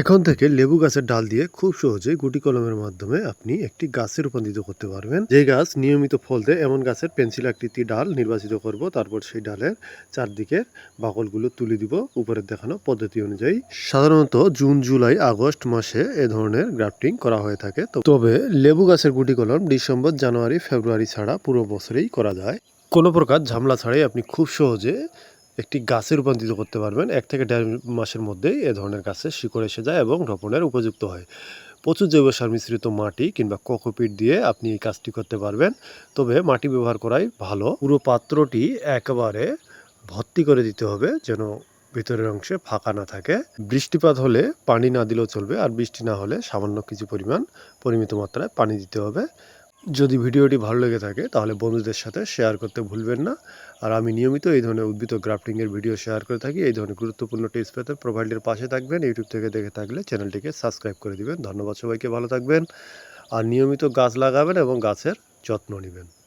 এখন থেকে লেবু গাছের ডাল দিয়ে খুব সহজে গুটি কলমের মাধ্যমে আপনি একটি গাছে রূপান্তরিত করতে পারবেন। যে গাছ নিয়মিত ফল দেয়, এমন গাছের পেন্সিল আকৃতি ডাল নির্বাচিত করব, তারপর সেই ডালের চারদিকের বাকলগুলো তুলে দিব উপরের দেখানো পদ্ধতি অনুযায়ী। সাধারণত জুন, জুলাই, আগস্ট মাসে এ ধরনের গ্রাফটিং করা হয়ে থাকে। তবে লেবু গাছের গুটি কলম ডিসেম্বর, জানুয়ারি, ফেব্রুয়ারি ছাড়া পুরো বছরেই করা যায়। কোনো প্রকার ঝামেলা ছাড়াই আপনি খুব সহজে একটি গাছে রূপান্তরিত করতে পারবেন। এক থেকে দেড় মাসের মধ্যেই এ ধরনের গাছে শিকড় এসে যায় এবং রোপণের উপযুক্ত হয়। প্রচুর জৈব সার মিশ্রিত মাটি কিংবা কোকোপিট দিয়ে আপনি এই কাজটি করতে পারবেন। তবে মাটি ব্যবহার করাই ভালো। পুরো পাত্রটি একেবারে ভর্তি করে দিতে হবে যেন ভিতরের অংশে ফাঁকা না থাকে। বৃষ্টিপাত হলে পানি না দিলেও চলবে। আর বৃষ্টি না হলে সামান্য কিছু পরিমাণ পরিমিত মাত্রায় পানি দিতে হবে। যদি ভিডিওটি ভালো লেগে থাকে, তাহলে বন্ধুদের সাথে শেয়ার করতে ভুলবেন না। আর আমি নিয়মিত এই ধরনের উদ্ভিদ গ্রাফটিংয়ের ভিডিও শেয়ার করে থাকি। এই ধরনের গুরুত্বপূর্ণ টিপস পেতে প্রোফাইলটির পাশে থাকবেন। ইউটিউব থেকে দেখে থাকলে চ্যানেলটিকে সাবস্ক্রাইব করে দিবেন। ধন্যবাদ সবাইকে, ভালো থাকবেন। আর নিয়মিত গাছ লাগাবেন এবং গাছের যত্ন নেবেন।